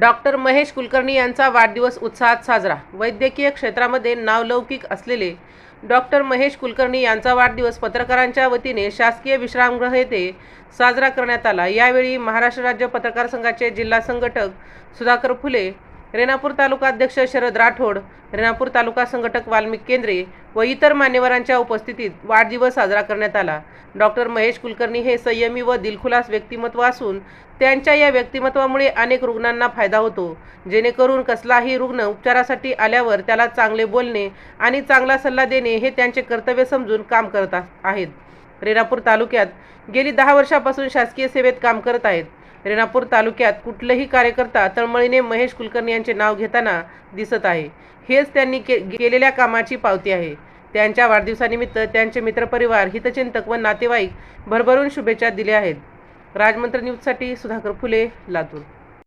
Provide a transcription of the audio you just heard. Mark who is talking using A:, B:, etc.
A: Doctor Mahesh Kulkarni यांचा वाढदिवस उत्साहात साजरा. वैद्यकीय क्षेत्रामध्ये नावलौकिक असलेले डॉक्टर महेश कुलकर्णी यांचा वाढदिवस पत्रकारांच्या वतीने शासकीय विश्रामगृह येथे साजरा करण्यात आला. यावेळी महाराष्ट्र राज्य पत्रकार संघाचे जिल्हा संघटक सुधाकर फुले रेणापूर तालुका अध्यक्ष शरद राठोड रेणापूर तालुका संघटक वाल्मिक केंद्रे व इतर मान्यवरांच्या उपस्थितीत वाढदिवस साजरा करण्यात आला. डॉक्टर महेश कुलकर्णी हे संयमी व दिलखुलास व्यक्तिमत्व असून त्यांच्या या व्यक्तिमत्वामुळे अनेक रुग्णांना फायदा होतो. जेणेकरून कसलाही रुग्ण उपचारासाठी आल्यावर त्याला चांगले बोलणे आणि चांगला सल्ला देणे हे त्यांचे कर्तव्य समजून काम करत आहेत. रेणापूर तालुक्यात गेली दहा वर्षापासून शासकीय सेवेत काम करत आहेत. रेणापूर तालुक्यात कुठलंही कार्यकर्ता तळमळीने महेश कुलकर्णी यांचे नाव घेताना दिसत आहे. हेच त्यांनी के केलेल्या कामाची पावती आहे. त्यांच्या वाढदिवसानिमित्त त्यांचे मित्रपरिवार हितचिंतक व नातेवाईक भरभरून शुभेच्छा दिल्या आहेत. राजमंत्र न्यूजसाठी सुधाकर फुले लातूर.